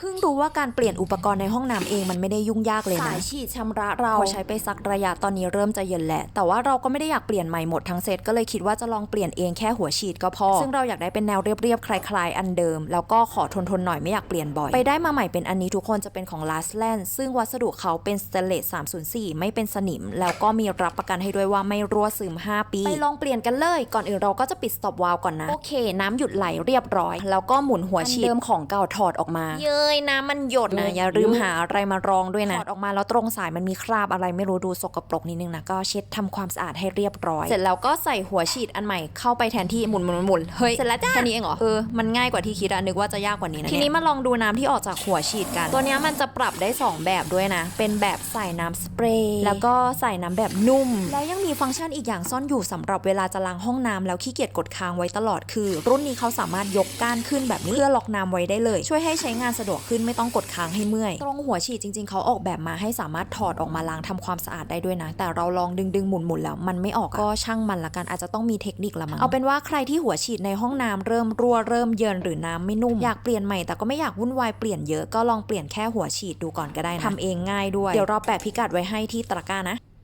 เพิ่งรู้ว่าการเปลี่ยนอุปกรณ์ในห้องน้ำเองมันไม่ได้ยุ่งยากเลยนะสายฉีดชำระเราพอใช้ไปสักระยะตอนนี้เริ่มจะเย็นแหละ แต่ว่าเราก็ไม่ได้อยากเปลี่ยนใหม่หมดทั้งเซตก็เลยคิดว่าจะลองเปลี่ยนเองแค่หัวฉีดก็พอ ซึ่งเราอยากได้เป็นแนวเรียบๆคล้ายๆ อันเดิม แล้วก็ขอทนๆหน่อยไม่อยากเปลี่ยนบ่อย ไปได้มาใหม่เป็นอันนี้ทุกคนจะเป็นของ Last Land ซึ่งวัสดุเขาเป็นสเตนเลส304 ไม่เป็นสนิม แล้วก็มีรับประกันให้ด้วยว่าไม่รั่วซึม 5 ปีไปลองเปลี่ยนกันเลยก่อนอื่นเราก็จะปิด stop valve ก่อนนะโอเค น้ำหยุดไหลเรียบร้อย แล้วก็หมุนหัวฉีดเดิมของเก่าถอดออกมาเย้ยน้ำมันหยดนะ อย่าลืมหาอะไรมารองด้วยนะถอดออกมาแล้วตรงสายมันมีคราบอะไรไม่รู้ดูสกปรกนิดนึงนะ ก็เช็ดทำความสะอาดให้เรียบร้อย เสร็จแล้วก็ใส่หัวฉีดอันใหม่เข้าไปแทนที่หมุนหมุนหมุนเฮ้ยเสร็จแล้วจ้าแค่นี้เองเหรอเออมันง่ายกว่าที่คิดอะนึกว่าจะยากกว่านี้นะทีนี้มาลองดูน้ำที่ออกจากหัวฉีดกัน ตัวเนี้ยมันจะปรับได้ 2 แบบด้วยนะ เป็นแบบใส่น้ำสเปรย์แล้วก็ใส่น้ำแบบนุ่ม แล้วยังมีฟังก์ชันอีกอย่างซ่อนอยู่สำหรับเวลาจะล้างห้องน้ำแล้วขี้เกียจกดค้างไว้ตลอดคือ รุ่นนี้เขาสามารถยกก้านขึ้นแบบนี้เพื่อล็อกน้ำไว้ได้เลย ช่วยให้ใช้งานสะดวกขึ้นไม่ต้องกดค้างให้เมื่อย ตรงหัวฉีดจริง ๆ เขาออกแบบมาให้สามารถถอดออกมาล้างทำความสะอาดได้ด้วยนะ แต่เราลองดึงดึงๆหมุนหมุนๆแล้ว มันไม่ออกอะก็ช่างมันละกันอาจจะต้องมีเทคนิคละมั้งเอาเป็นว่าใครที่หัวฉีดในห้องน้ำเริ่มรั่วเริ่มเยินหรือน้ำไม่นุ่มอยากเปลี่ยนใหม่แต่ก็ไม่อยากวุ่นวายเปลี่ยนเยอะก็ลองเปลี่ยนแค่หัวฉีดดูก่อนก็ได้นะทำเองง่ายด้วยเดี๋ยวเราแปะพิกัดไว้ให้ที่ตะกร้านะ